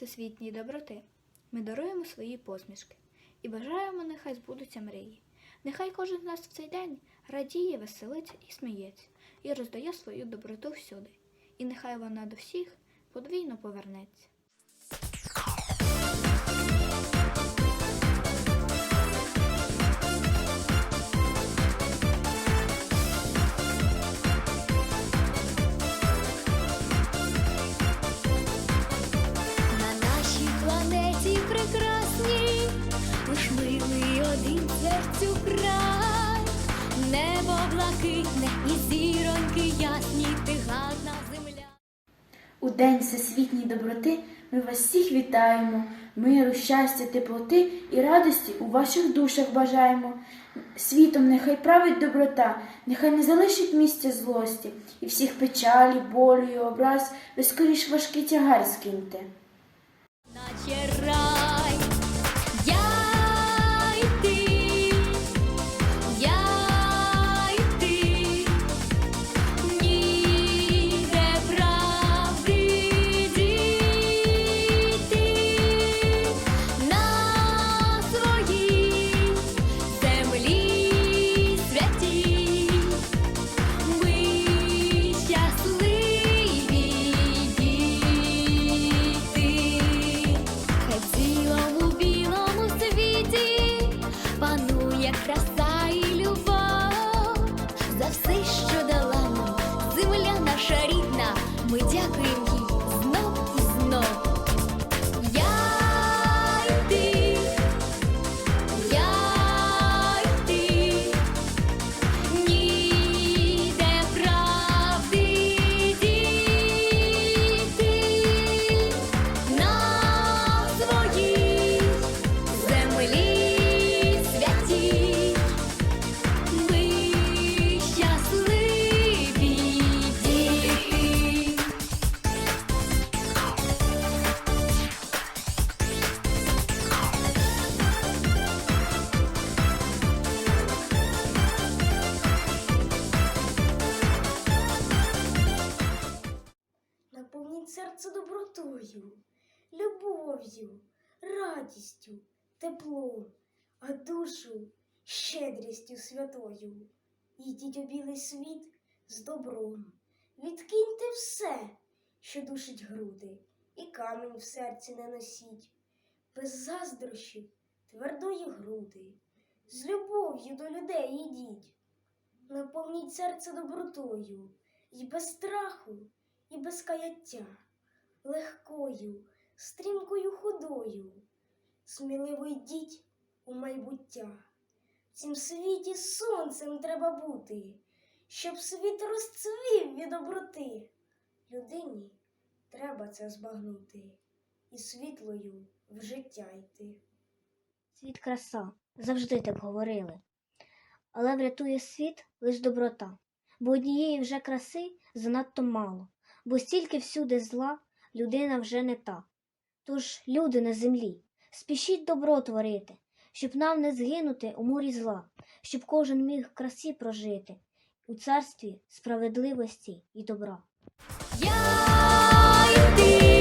всесвітньої доброти ми даруємо свої посмішки і бажаємо, нехай збудуться мрії. Нехай кожен з нас в цей день радіє, веселиться і сміється, і роздає свою доброту всюди. І нехай вона до всіх подвійно повернеться. Серцю край, небо блакитне і зіроньки ясні, ти гарна земля. У День Всесвітньої доброти ми вас всіх вітаємо, миру, щастя, теплоти і радості у ваших душах бажаємо. Світом нехай править доброта, нехай не залишить місця злості, і всіх печалі, болю і образ ви скоріш важкий тягар скиньте. наче рай. Серце добротою, любов'ю, радістю, теплом, а душу щедрістю святою. Йдіть у білий світ з добром, відкиньте все, що душить груди, і камінь в серці не носіть, без заздрощів твердої груди, з любов'ю до людей йдіть. Наповніть серце добротою, і без страху без каяття, легкою, стрімкою ходою, сміливо йдіть у майбуття. В цім світі сонцем треба бути, щоб світ розцвів від доброти. Людині треба це збагнути і світлою в життя йти. Світ краса, завжди так говорили. Але врятує світ лиш доброта, бо однієї вже краси занадто мало, бо стільки всюди зла людина вже не та. Тож, люди на землі, спішіть добро творити, щоб нам не згинути у морі зла, щоб кожен міг красі прожити у царстві справедливості і добра. Я ти,